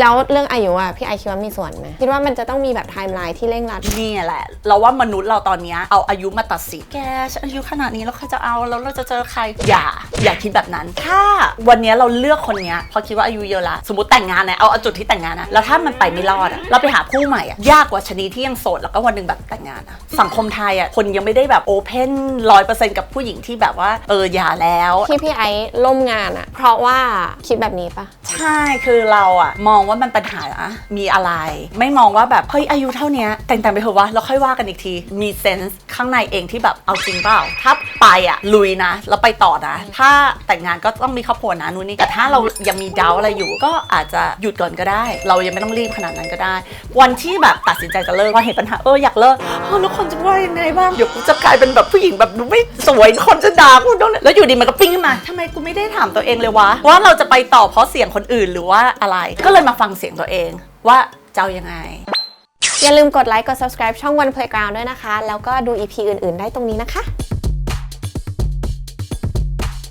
แล้วเรื่องอายุอะพี่ไอคิดว่ามีส่วนไหมคิดว่ามันจะต้องมีแบบไทม์ไลน์ที่เร่งรัด นี่แหละ เราว่ามนุษย์เราตอนเนี้ยเอาอายุมาตัดสินแกฉันอายุขนาดนี้แล้วใครจะเอาแล้วเราจะเจอใครอย่าอย่าคิดแบบนั้น ถ้าวันเนี้ยเราเลือกคนเนี้ยเพอคิดว่าอายุเยอะละสมมติแต่งงานนะเอาเอาจุดที่แต่งงานนะแล้วถ้ามันไปไม่รอดอะเราไปหาคู่ใหม่อะยากกว่าชนีที่ยังโสดแล้วก็วันหนึ่งแบบแต่งงานอะสังคมไทยอะคนยังไม่ได้แบบโอเพนร้อยเปอร์เซ็นต์กับผู้หญิงที่แบบว่าเอออย่าแล้วที่พี่ไอล่มงานอะเพราะว่าคิดแบบนี้ปะใช่คือเราอะมองว่ามันปัญหามีอะไร ไม่มองว่าแบบเฮ้ยอายุเท่าเนี้ยแต่งแต่งไปเถอะวะแล้วค่อยว่ากันอีกทีมีเซนส์ข้างในเองที่แบบเอาจริงเปล่าถ้าไปอะลุยนะแล้วไปต่อนะถ้าาแต่งงานก็ต้องมีครอบครัวนะนู่นนี่แต่ถ้าเรายังมีดาวอะไรอยู่ ก็อาจจะหยุดก่อนก็ได้ เรายังไม่ต้องรีบขนาดนั้นก็ได้ วันที่แบบตัดสินใจจะเลิกว่าเห็นปัญหาเอออยากเลิกเออแล้วคนจะว่ายังไงบ้างเดี๋ยวกูจะกลายเป็นแบบผู้หญิงแบบดูไม่สวยคนจะด่ากูต้องแล้วอยู่ดีมันก็ปิ้งขึ้นมาทำไมกูไม่ได้ถามตัวเองเลยวะว่าเราจะไปต่อเพราะเสียงคนอื่นหรือว่าอะไร ก็เลยมาฟังเสียงตัวเองว่าเจะเอายังไงอย่าลืมกดไลค์กด subscribe ช่อง One Playground ด้วยนะคะ แล้วก็ดู EP อื่น ๆ ได้ตรงนี้นะคะ